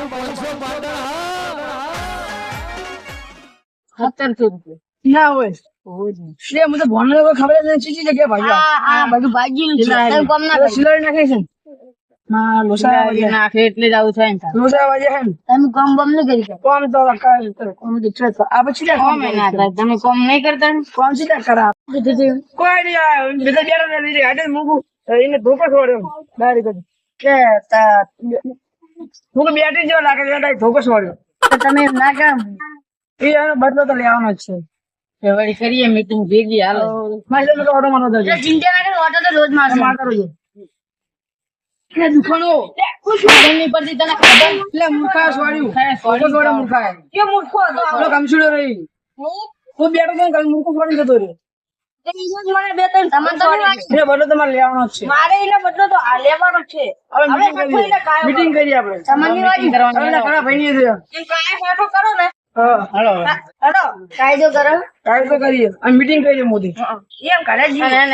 મારું પાંચસો પાટણ પેલો કરી કોમ તો આ પછી કોમ ના થાય તમે કોમ કરતા કોમ ક્યાં કરા કોઈ નહીં બીજા હાડે મૂકું એને ધોકો હું તો બેટરી જેવો લાગે છે ડાયરેક્ટ ધોકો છોડ્યો તો તમે એમ ના કામ. એ આનો બદલો તો લેવાનો જ છે. વળી કરીએ મીટિંગ ભેગી હાલો. મારે તો ઓટો મારવાનો દો. ચિંતા ના કરો ઓટો તો રોજ મારશે. મારતો. એ દુકાનો એમની પરથી તને ખબર? એટલે મૂર્ખા છોડ્યું હે, ધોકો મૂર્ખા કે મૂર્ખો હતો? પેલો કમસુડો રહી. હું? બેઠો તો મૂર્ખો છોડીને જતો રહ્યો. મને બે ત્રણ તમને તો નહીં વાંચી. એ બદલો તમારે લેવાનો છે. મારે એને બદલો તો આ લેવાનો છે. હવે હવે meeting કરીએ. કોઈને કરીએ આપણે. તમને વાંચી કરવાની ઘણા ભાઈની છે. એમ કરો ને. હા. હેડો કાયદો કરો. કાંઈ કરીએ. અને meeting કરીએ મોદી. એમ કરે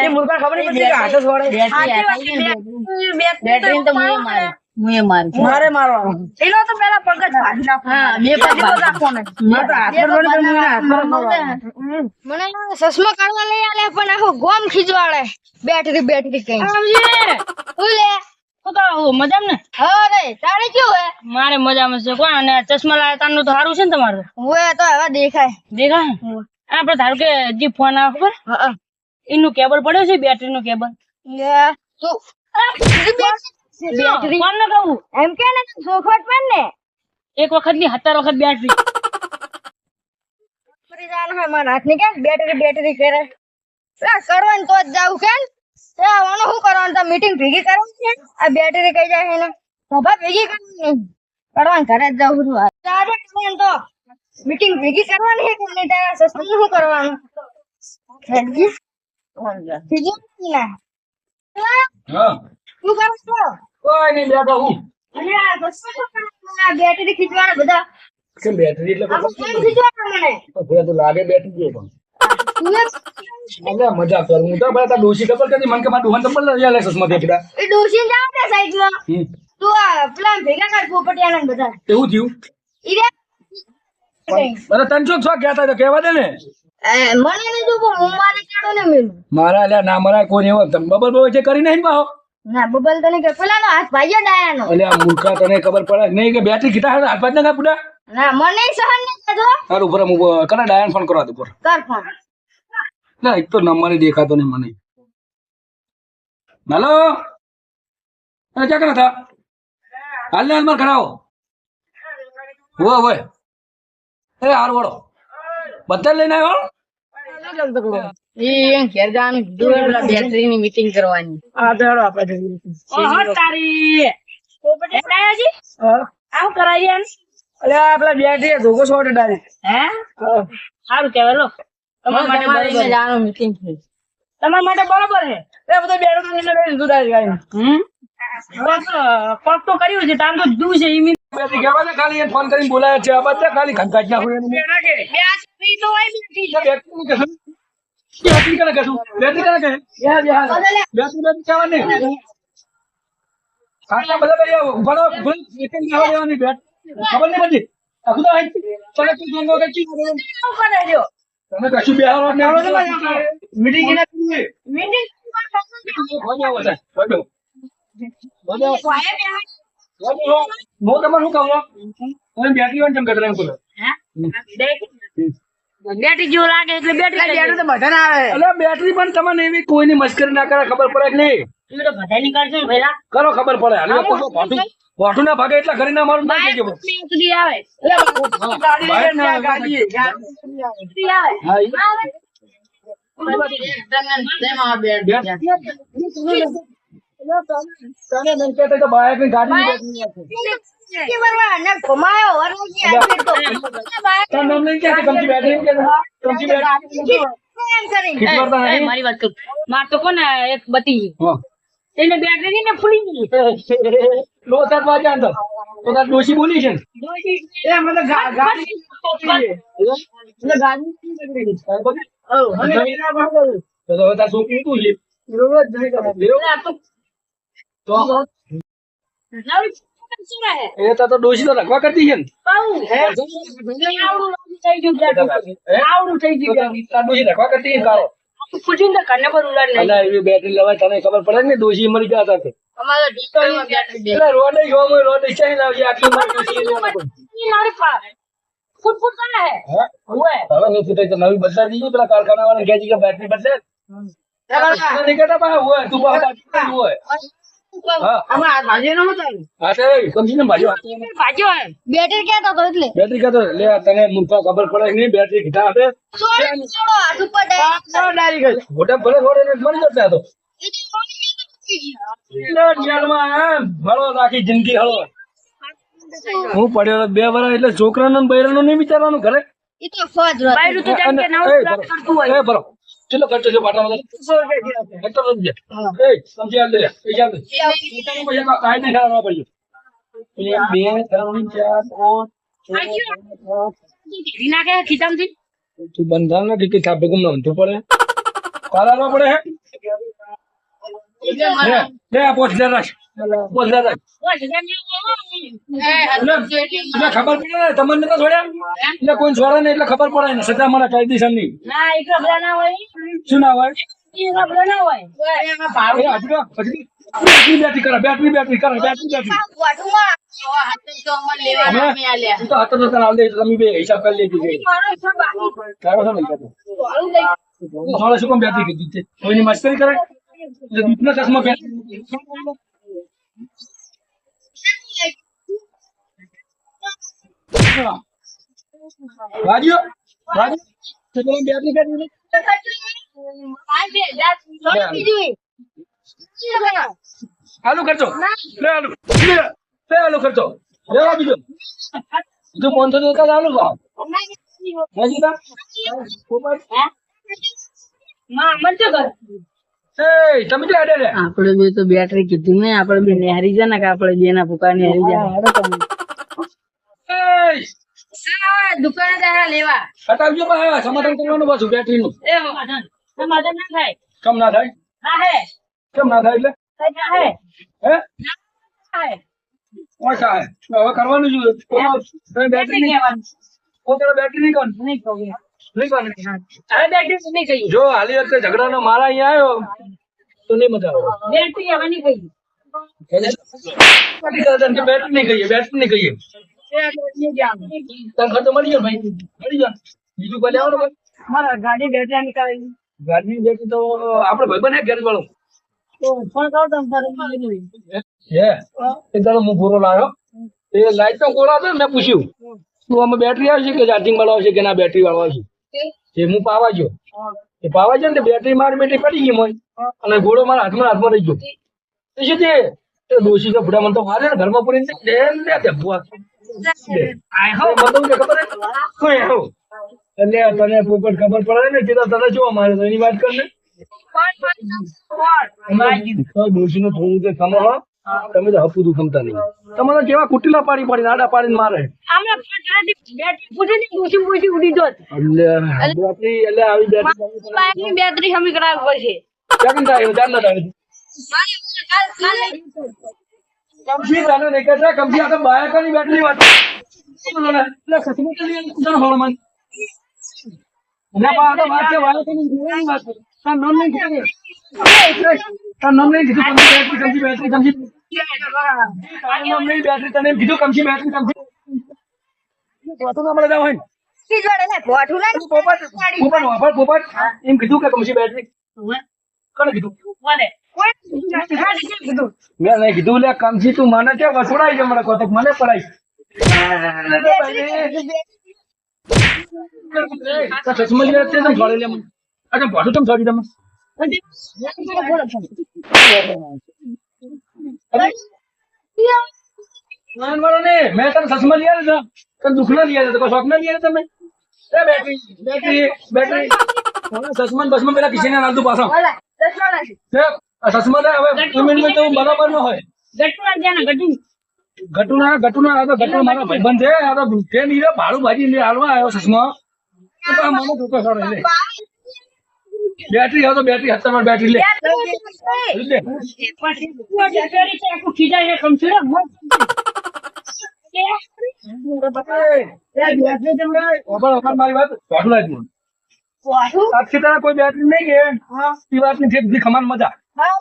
એ મૂર્ખા ખબર નહીં પડતી કે હાથે છોડે બેટરી તો મારી મુએ મારી મારે મારવાનો. એનો તો પેલા પગ જ ભાજી નાખો. હા બે પગ નાખો ને. મારે તો હાથ પર મને ચશ્મા કાઢવા લઈ આલે પણ આખો ગોમ ખીજવાડે. બેટરી બેટરી કઈ. હું લે? તો મજામ ને? અરે તારે કેવું હે? મારે મજામાં છે. કોણ? અને ચશ્મા લાવે તારનું તો સારું છે ને તમારું? તો હવે દેખાય. દેખાય? આપડે ધારો કે જે ફોન આવે ખબર? એનું કેબલ પડ્યો છે બેટરી નું કેબલ લે તું બેટરી ફોન ને કહું. એમ કે ને સોખવટ પર ને. એક વખતની સત્તર વખત બેટરી ફરી જવાનું હોય મારા હાથની કેમ? બેટરી બેટરી કરે. કરવાનું તો જ જાવું કેમ એ શું કરવાનું? તો મીટિંગ ભેગી કરવાની છે. આ બેટરી કઈ જાય છે ને? સભા ભેગી કરવાની. કરવાનું ઘરે જ જવું છું. આજે કરવાનું તો. મીટિંગ ભેગી કરવાની છે કે નહીં તારા સસરાનું શું કરવાનું? બીજું ના? હા. શું કરો છો? કોઈ નહીં બેઠો હું? બેટરી ખીચવાના બધા. કેમ બેટરી એટલે આ કેમ ખીચવાના મને? ભલે તો લાગે બેટરી જો પણ. તું મજા કર હું તો. ભાઈ તા ડોશી ખબર કરી મન કે મારા ડોહાને તો બોલ લે સસમાં દેખડા એ ડોશી જાવ ને સાઈડમાં તું આ પેલા ભેગા કર પોપટિયાના ને બધા એવું થયું? ઈરે અરે તન છો છો કહેતા તો કહેવા દે ને. મને નહીં જોવું હું મારે કાઢો ને મેલું. મારા અલ્યા ના મારા કોઈ એવો તમે બબલ બબલ જે કરી નહીં પાહો. ના બબલ તને કે પેલાનો હાથ ભાઈયો ડાયાનો. અલે આ મૂર્ખા તને ખબર પડે? નહીં કે બેટરી કીધા હાથ પાડ ના પુડા ના મને સહન નહીં થતો. તારું ઉપર હું કરા ડાયાન ફોન કરવા દે ઉપર કર ફોન ના એક તો નંબર દેખાતો નહીં મને. હાલો? અરે ક્યાં કરા થા? હાલ ને હાલમાં કરાવો હો હોય એ હાર વળો. બધા લઈને આવ્યો? ઈ ઘેર જવાનું કીધું બેટરી ની મીટિંગ કરવાની. આ તો હેડો આપણે જઈએ. તારી. પોપટિયાજી હા. આવું કરાવીએ એમ? અરે આ બેટરી ધોકો છોડે ડાયરેક્ટ હે? સારું કહેવાય લો. તમારા માટે બરોબર. જવાનું મીટિંગ છે. તમારા માટે બરોબર છે? એ બધા બેડો તો નીચે લઈ લીધું direct આવીને. હમ? કોક તો- કર્યું છે ટાઈમ તો દૂ છે ઈ ખાલી ફોન કરીને બોલાયા છે આ બધા ખાલી ખંકાજ ના હોય બેટરી તો હોય બેટરી. બેટરી કહેશું બેટરી કને કહેશું બેટરી કને કહે યા, યા. બેટરી બેટરી કહેવા નહીં બધા કરી આવો. ઊભા રહો ઊભા રહો. એક જ કહેવા દેવાની બેટ ખબર નહીં પડતી આખું તો આઈ. તને કઈ જંગો કઈ ચીજ શું કરે? તમે કશું બેહારો ને મીટિંગ કેના કરી? મીટિંગ ભજાવો છે ભજાવો ભજાવો વાયા બેહાય. હું તમને શું કહું? બેટરી વાન કરતા એમ બોલો. હે? બેટરી જેવું લાગે એટલે બેટરી બેટરી તો બધા ના આવે. એટલે બેટરી પણ તમને એવી કોઈની મશ્કરી ના કરે ખબર પડે કે નહીં? તો નીકળશે ને કરો ખબર પડે. તો ભાટું ના ભાગે એટલા કરીને મારું ના થઈ ગયું. સુધી આવે. ગાડી ના ગાડી. તને નહીં કહેતા તો ની ગાડી. કે બરવા ને તો નહીં. મારી વાત કર. માર તો કોને એક બતી એને બેટરી ને ફૂલી ગઈ. લો સાત વાગ્યા તો. ડોશી બોલી છે? એ મને ગાડી મને ગાડી. તો તો હવે તાર છોકરી તું છે? તો એ તો તો તો રખવા કરતી છે ને. આવડું થઈ ગયું આવડું થઈ ગયું તો રખવા કરતી છે કારો પૂછીને તો પર ઉલાડી નાખ્યું. અલા એવી બેટરી લેવાય તને ખબર પડે ને ડોશી મરી ગયા હતા અમારે ડિસ્ટોલમાં બેટરી દે એટલે રોડ જોવા મળે રોડ ચાઈ ના આટલી મારી ડોશી એ લોકો. ઈ મારી પાસે ફૂટ ફૂટ કરે હે? હે? ઓએ હવે નહીં ફૂટે તો નવી બદલા દીધી પેલા કારખાના વાળા કે બેટરી બદલે. પા. હોય તું બેટરી હતો એટલે? બેટરી કાતો લે તને ખબર પડે નહીં બેટરી કીધા આપે. મોટા ભલે થોડે મરી જતા રાખી જિંદગી હળો. હું પડ્યો બે વર્ષ એટલે છોકરાનું ને બૈરાનું નહીં વિચારવાનું ઘરે? એ તો ફોજ રહે. કેટલો ખર્ચો છે પાટામાં સો રૂપિયા થયા. રૂપિયા સમજી આલ દે પૈસા પૈસા કાંઈ નહીં ખાવા પડ્યું બે ત્રણ ચાર પાંચ તું બંધારણ ના ગુમ નમતું પડે પાલાવા પડે હે લે હજાર રાખ તમને છોડ્યા કોઈ છોડે ને એટલે ખબર પડે ને. સજા મને કાયદેસરની. હોય? બેટરી બેટરી કરે, બેટરી બેટરી કરે, બેટરી બેટરી. આવા હાથે તો અમારે લેવાના અમે આલ્યા. તું તો હાથ તો તને આલ દે તમે બે હિસાબ કરી લેજો મારો હિસાબ બાકી તારો શું નહીં કરતો વાળું લઈ તું સોળે શું કેમ બેટરી કીધી છે કોઈની મસ્કરી કરે એટલે દીપના ચશ્મા બેટરી વાગ્યો વાગ્યો તો તમે બેટરી બેટરી પાંચ હજાર સોળી બીજું. આલુ ખર્ચો લે આલુ લે લે આલુ ખર્ચો લેવા બીજો બીજો પાંચસો દેતા આલુ ભાવ નથી તા પોપટ હે માં મરજો કર એ તમે જે અડે રે આપણે બે તો બેટરી કીધું ને આપણે બે નેહરી જાય ને કે આપણે બે ના ફૂકા નેહરી જાય એ દુકાને તારા લેવા. હટાવજો બા સમાધાન કરવાનું પાછું બેટરી નું એ સમાધાન સમાધાન ના થાય. કેમ ના થાય? ના હે. કેમ ના થાય એટલે? ના હે. હે? ના હે કોણ થાય? હવે કરવાનું જ બેટરી પોતાને બેટરી નહીં કરવાનું? નહીં કહું હાલી વખતે ઝઘડાનો મારા અહીંયા આવ્યો તો નહીં મજા આવે. બેટરી કહીએ બેટરી બેટરી નહીં કહીએ બેટરી નહીં કહીએ. તને ખર્ચો મળી ગયો ભાઈ? મળી ગયો બીજું કોઈ લેવાનું ભાઈ મારા ગાડી બેટરી નીકળી ગાડી બેટરી તો આપણે ભાઈ બને ગેરેજ વાળો. ફોન કરો તમે તારે હે? એ દાડો હું પૂરો લાવ્યો એ લાઈટ તો કોરા હતો મેં પૂછ્યું. તું આમાં બેટરી આવશે કે ચાર્જિંગ વાળો આવશે કે ના બેટરી વાળો આવશે? એ હું પાવા ગયો. એ પાવા ગયો ને બેટરી મારી બેટરી પડી ગઈ મોય. અને ઘોડો મારા હાથમાં હાથમાં રહી ગયો. એ છે? તે ડોશી કે ભૂડા મને તો મારે ઘરમાં પૂરી દે ને એટલે તને પોપટ ખબર પડે ને કીધા તને જો મારે તો એની વાત કર ને. ડોશી નું થોડું કે ખમો હો. તમે તો હપુદું ખમતા નહીં. તમારે કેવા કુટીલા પાડી પાડીને આડા પાડીને મારે. બેટરી હમી કરાવવી પડશે. કમસી તને નહીં કહેતા કમસી આ તો બાયકોની બેટરી વાત. નહીં છે છે. કીધું એમ કીધું કે કમસી બેટરી. કોને કીધું? મને મેં નહીં કીધું લે કમસી તું મને ત્યાં વસોડાઈ છે મને. કોતક મને. પડાય ને મેં તને લીધા હતા તને દુખના લીધા હતા કોઈ શોખ ના લીધા તમે? Battery battery battery. ને બસમાં પેલા કિસીને નાખતું પાછો. લે હવે પેમેન્ટ તો બરાબર ન હોય. ગટુ આ જ્યાં ગટુ ગટુના ગટુના આ તો ગટુ મારા ભાઈબંધ છે. આ તો તે નીરે ભાડું ભાજી લે હાલવા આવ્યો ચશ્મા તો મને ધોકો લે બેટરી તો બેટરી લે. લે. પછી બેટરી ઓબળ મારી વાત. કોઈ બેટરી નહીં કે. હા. એ વાતની જે ખમાન મજા. હા